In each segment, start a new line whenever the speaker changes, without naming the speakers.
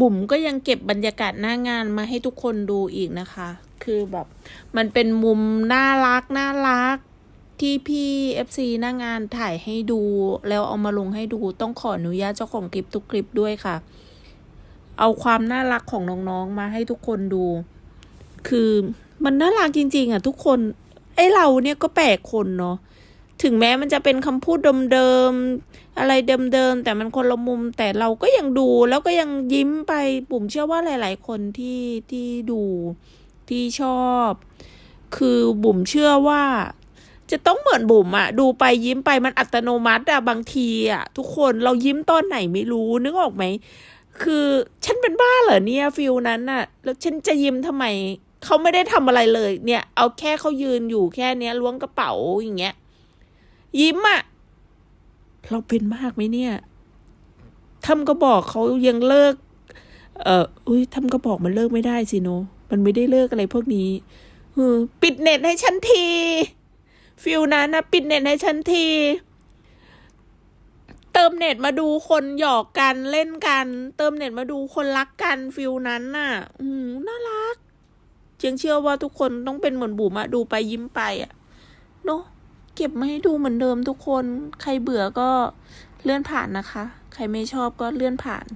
บุ๋มก็ยังเก็บบรรยากาศหน้างานมาให้ทุกคนดูอีกนะคะ คือแบบมันเป็นมุมน่ารักน่ารักที่พี่ FC หน้างานถ่ายให้ดู แล้วเอามาลงให้ดูต้องขออนุญาตเจ้าของคลิปทุกคลิปด้วยค่ะ เอาความน่ารักของน้องๆมาให้ทุกคนดู คือมันน่ารักจริง ๆ อะ ทุกคน ไอเราเนี่ยก็แปลกคนเนาะ ถึงแม้มันจะเป็นคำพูดเดิมๆอะไรเดิมๆแต่มันคนละมุมแต่เราก็ยังดูแล้วก็ยังยิ้มไปปุ่มเชื่อว่าหลาย ๆ คนที่ที่ดูที่ชอบ คือบุ๋มเชื่อว่า จะต้องเหมือนบุ๋มอะดูไปยิ้มไปมันอัตโนมัติอะบางทีอะทุกคนเรายิ้มตอนไหนไม่รู้นึกออกไหมคือฉันเป็นบ้าเหรอเนี่ยฟิลนั้นน่ะ แล้วฉันจะยิ้มทำไมเขาไม่ได้ทำอะไรเลย เนี่ย เอาแค่เขายืนอยู่แค่เนี้ยล้วงกระเป๋าอย่างเงี้ย ยิ้มอะเราเป็นมากไหมเนี่ยทำก็บอกเขายังเลิก เอออุ้ยทำก็บอกมันเลิกไม่ได้สิโน มันไม่ได้เลิกอะไรพวกนี้เออปิดเน็ตให้ฉันที ฟิลนั้นนะปิดเน็ตให้ฉันที เติมเน็ตมาดูคนหยอกกันเล่นกัน เติมเน็ตมาดูคนรักกันฟิลนั้นน่ะ อืมน่ารักยังเชื่อว่าทุกคนต้องเป็นเหมือนบุ๋มอะดูไปยิ้มไปอะเนาะ เก็บมาให้ดูเหมือนเดิมทุกคน ใครเบื่อก็เลื่อนผ่านนะคะ ใครไม่ชอบก็เลื่อนผ่าน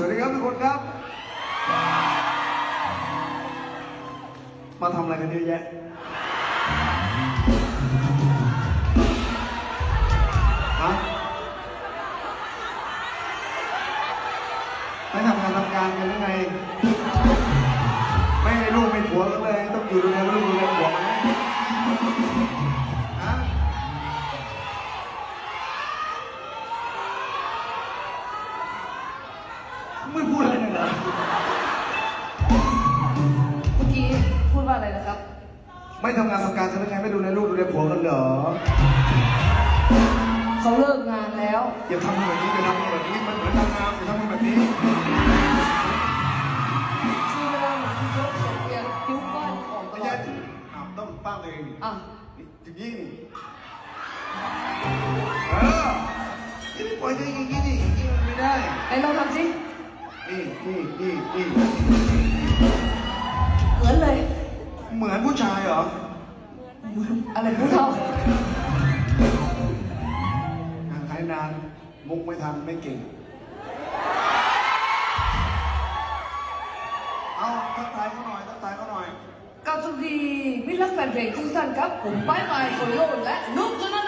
สวัสดีครับทุกคนครับ มาทำอะไรกันเยอะแยะ ฮะไม่ทำงานทำการกันหรือไง งา
น
ทำการจะไม่ใครไม่ดูแลลูกดูแลผัวกันเหรอ
เขาเลิกงานแล้ว
อย่าทำแบบนี้อย่าทำแบบนี้มันเหมือนนางงามอย่าทำแบบนี้
ชื่อเวลาหนังยกเสียงเรียงนิ้วก้อยของต
ไม่
ลอ
ใช่
ด
อ้าวต้องป้าตัวเองนี่
อะ
อย่างนี้นี่เอออย่าไปปล่อยตัวเองอย่างนี้ดิอย่างนี้มันไม่ได้
ไหนลองทำสิ
นี่นี่นี่นี่
เหมือนเลย
เหมือนผู้ชายเหรอ
อะไรพูดเขา
ห่างหายนาน มุกไม่ทันไม่เก่ง เอาทักทายเขาหน่อยทักทายเขาหน่อย
กับสวัสดีมิตรรักแฟนเพลงทุกท่านครับ ผมป้ายปลายคนโลดและนุกธนด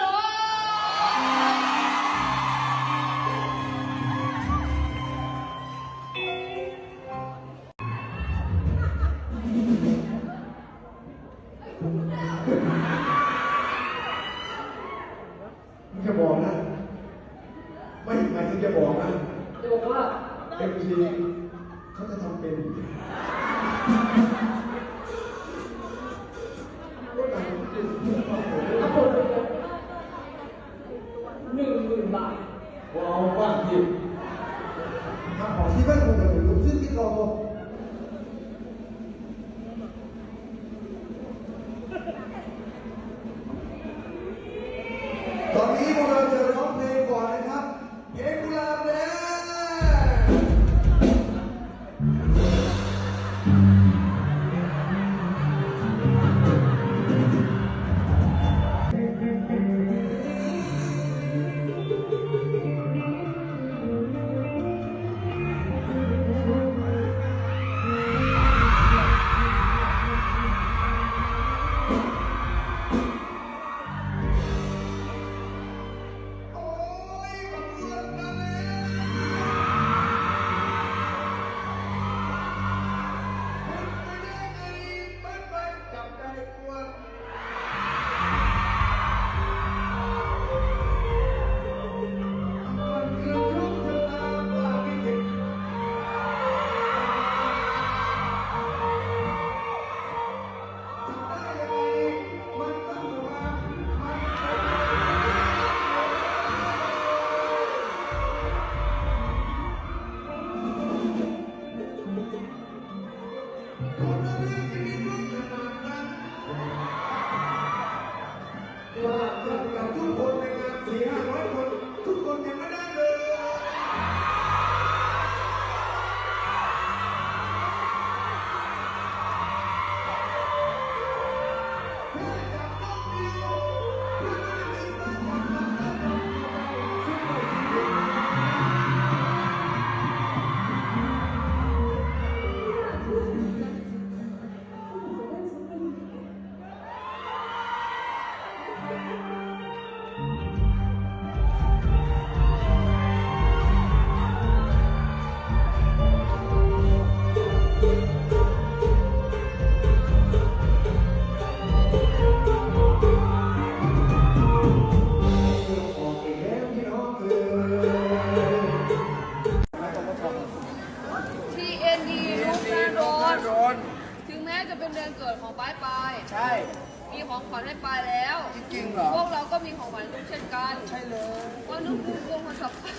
กคือคน
สำคัญ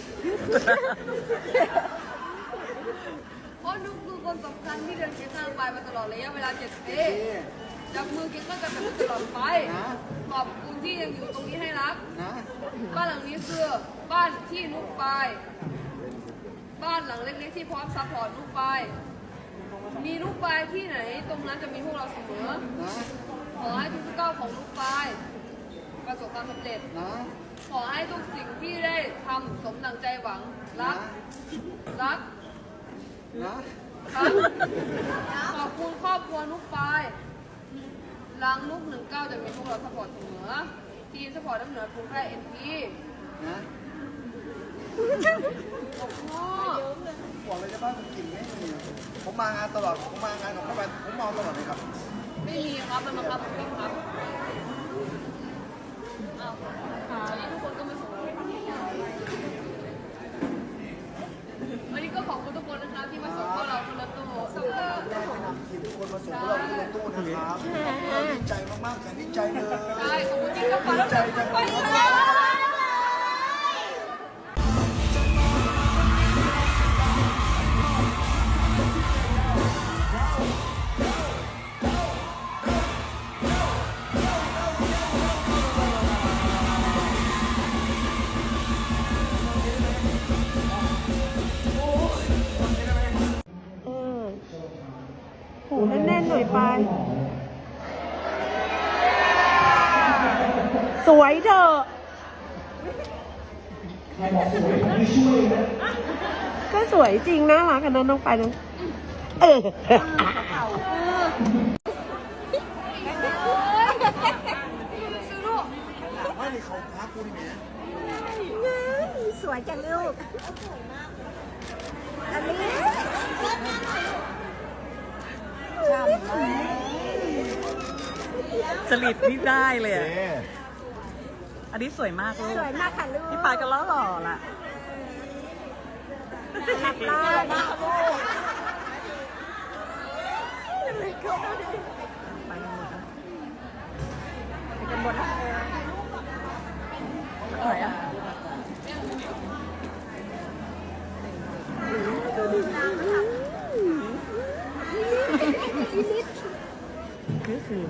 เพราะนุ๊กคือคนสำคัญที่เดินเคียงข้างปายมาตลอดระยะเวลาเจ็ดปีจับมือเคียงข้างกันแบบนี้ตลอดไป
นะ
ขอบคุณที่ยังอยู่ตรงนี้ให้รัก
นะ
บ้านหลังนี้คือบ้านที่นุ๊กปายบ้านหลังเล็กๆที่พร้อมซัพพอร์ตนุ๊กปายมีนุ๊กปายที่ไหน ตรงนั้นจะมีพวกเราเสมอ
นะ
ขอให้ทุกๆก้าวของนุ๊กปายประสบความสำเร็จ
นะ
ขอให้ทุกสิ่งที่ได้ทำสมดังใจหวัง รัก รัก
นะ
ครับขอบคุณครอบครัวนุ๊กปายหลังนุ๊กหนึ่งเก้าจะมีพวกเราสปอร์ตเสมอ ทีมสปอร์ตน้ำเหนือกรุงเทพเอ็นพี
นะ
พ่อ
บอกเลยจะบ้านผมกินไม่มีผมมางานตลอด ผมมางานของพ่อแม่ผมมองตลอดเลยครับ
ไม่มีครับ มันมาครับผมไม่ครับอ้าววันนี้ทุกคนก็มาส่งวันนี้ก็ขอบคุณทุกคนนะครับที่มาส่งพวกเราคนละตู้
ได้ไปนำที มทุกคนมาส่งพวกเราที่รถตู้นะครับเราดีใจมากๆแสนดีใจเลย
ใช่ขอบคุณที่เข้ามา
ดีใจจังเลย
หูแน่นๆหน่อยไป สวยเถอะใครบอกสวยไม่ช่วยนะก็สวยจริงนะ
หลัง
กันนะน้องไปน้งเออ
สวยจังลูกอันนี้
จริตนี่ได้เลยอะอันนี้สวยมากลูก
สวยมากค่ะลูก
พี่ปายก็ล้อหล่อล่ะ
หลับล่านะลูก
ไปกันหมดนะไปกันหมดนะไหนอะ คือ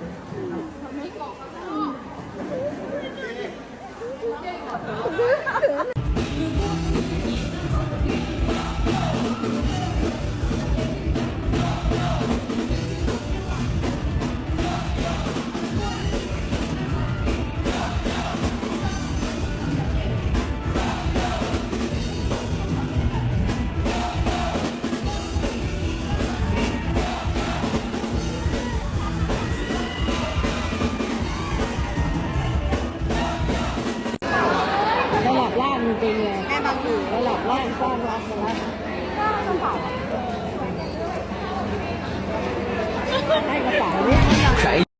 คือ
ระดับล่างมันเป็นไงแม่บางอยู่ระดับล่างสร้างรักกันแล้วให้กระเป๋าเนี่ย